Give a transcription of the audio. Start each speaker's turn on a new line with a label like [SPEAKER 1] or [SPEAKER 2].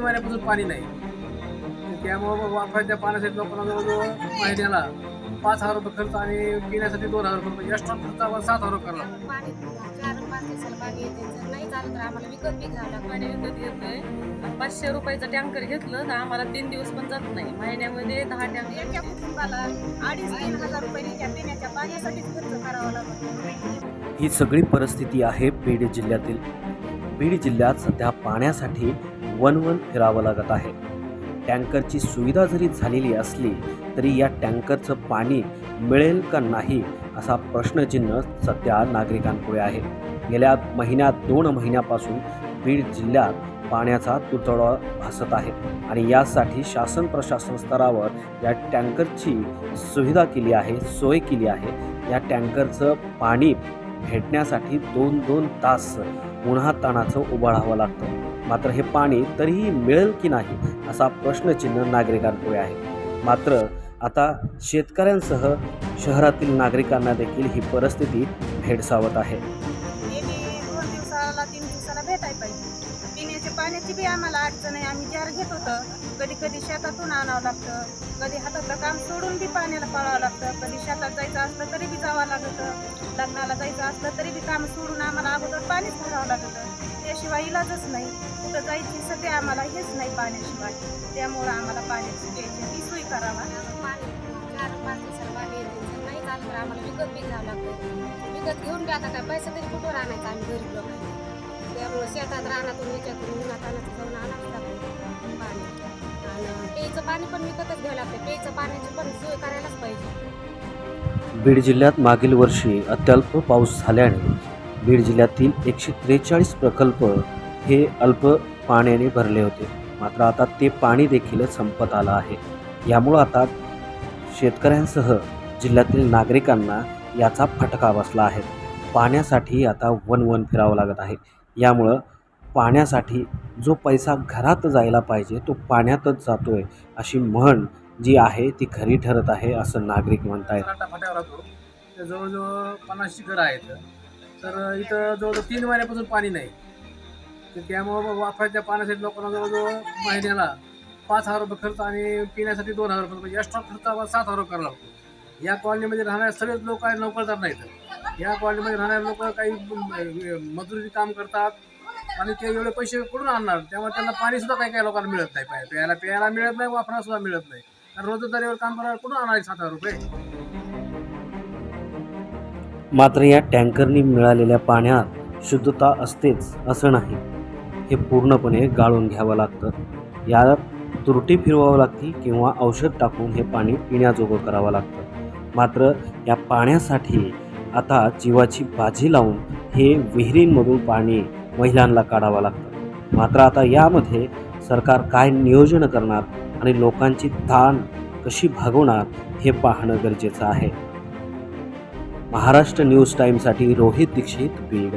[SPEAKER 1] पाणी नाही. त्यामुळं मग वापरायच्या पाण्यासाठी लोकांना जवळजवळ महिन्याला पाच हजार रुपये खर्च आणि पिण्यासाठी दोन हजार रुपये म्हणजे एक्स्ट्रा खर्च आम्हाला सात हजार रुपये
[SPEAKER 2] आणि पाचशे रुपयाचं टँकर घेतलं तर आम्हाला तीन दिवस पण जात नाही. महिन्यामध्ये दहा टँकर
[SPEAKER 3] एका कुटुंबाला अडीच तीन हजार रुपये पिण्याच्या पाण्यासाठीच खर्च करावा लागतो.
[SPEAKER 4] ही सगळी परिस्थिती आहे बीड जिल्ह्यातील. बीड जिल्ह्यात सध्या पाण्यासाठी वन वन फिरावं लागत आहे. टँकरची सुविधा जरी झालेली असली तरी या टँकरचं पाणी मिळेल का नाही असा प्रश्नचिन्ह सध्या नागरिकांपुढे आहे. गेल्या महिन्यात दोन महिन्यापासून बीड जिल्ह्यात पाण्याचा तुटवडा भासत आहे आणि यासाठी शासन प्रशासन स्तरावर या टँकरची सुविधा केली आहे सोय केली आहे. या टँकरचं पाणी भेटण्यासाठी दोन दोन तास उन्हाताणाचं उभं राहावं लागतं. मात्र हे पाणी तरीही मिळेल की नाही असा प्रश्नचिन्ह नागरिकांपुढे आहे. मात्र आता शेतकऱ्यांसह शहरातील नागरिकांना देखील ही परिस्थिती भेडसावत आहे.
[SPEAKER 3] दोन दिवसाला तीन दिवसाला पाहिजे. पिण्याच्या पाण्याची बी आम्हाला अडचण आहे. आम्ही जार घेत होतं. कधी कधी शेतातून आणावं लागतं. कधी हातातलं काम सोडून बी पाण्याला पळावं लागतं. कधी शेतात जायचं असलं तरी बी जावं लागतं. लग्नाला जायचं असलं तरी बी काम सोडून आम्हाला अगोदर पाणीच भरावं लागतं. त्याशिवाय इलाजच नाही. कुठं जायची सध्या आम्हाला हेच नाही पाण्याशिवाय. त्यामुळं आम्हाला पाण्याची प्यायची ती सोय करावा.
[SPEAKER 5] पाणी चार पाच जर नाही चालत तर आम्हाला विकत बी घ्यावं लागतं विकत घेऊन बी आता काय पैसा तरी कुठं आणायचा आम्ही गरीब लोक त्यामुळं शेतात रानातून याच्यातून उन्हात आणायचं जाऊन आणावं लागतं पाणी आणि पेयचं पाणी पण विकतच घ्यावं लागतं पेयचं पाण्याची पण सोय करायलाच पाहिजे
[SPEAKER 4] बीड जिल्ह्यात मागील वर्षी अत्यल्प पाऊस झाल्याने बीड जिल्ह्यातील एकशे त्रेचाळीस प्रकल्प हे अल्प पाण्याने भरले होते. मात्र आता ते पाणी देखील संपत आलं आहे. यामुळं आता शेतकऱ्यांसह जिल्ह्यातील नागरिकांना याचा फटका बसला आहे. पाण्यासाठी आता वन वन फिरावं लागत आहे. यामुळं पाण्यासाठी जो पैसा घरात जायला पाहिजे तो पाण्यातच जातो आहे अशी म्हण जी आहे ती खरी ठरत आहे असं नागरिक
[SPEAKER 1] म्हणत आहेत. जवळजवळ पन्नासची घरं आहेत. तर इथं जवळजवळ तीन महिन्यापासून पाणी नाही. तर त्यामुळं मग वापरायच्या पाण्यासाठी लोकांना जवळजवळ महिन्याला पाच हजार रुपये खर्च आणि पिण्यासाठी दोन हजार रुपये म्हणजे एक्स्ट्रा खर्च आम्हाला सात हजार रुपये करावा लागतो. या कॉलनीमध्ये राहणारे सगळेच लोक आहेत नोकरदार नाहीत. या कॉलनीमध्ये राहणारे लोक काही मजुरीचे मजुरी काम करतात आणि ते एवढे पैसे कुठून आणणार? त्यामुळे त्यांना पाणीसुद्धा काही काही लोकांना मिळत नाही. पाय प्यायला प्यायला मिळत नाही वापरायला सुद्धा मिळत नाही. कारण रोजंदारीवर काम करायला कुठून आणायचे सात हजार रुपये?
[SPEAKER 4] मात्र या टँकरनी मिळालेल्या पाण्यात शुद्धता असतेच असं नाही. हे पूर्णपणे गाळून घ्यावं लागतं. यात तुरटी फिरवावं लागती किंवा औषध टाकून हे पाणी पिण्याजोगं करावं लागतं. मात्र या पाण्यासाठी आता जीवाची बाजी लावून हे विहिरींमधून पाणी महिलांना काढावं लागतं. मात्र आता यामध्ये सरकार काय नियोजन करणार आणि लोकांची ताण कशी भागवणार हे पाहणं गरजेचं आहे. महाराष्ट्र न्यूज टाईमसाठी रोहित दीक्षित बीड.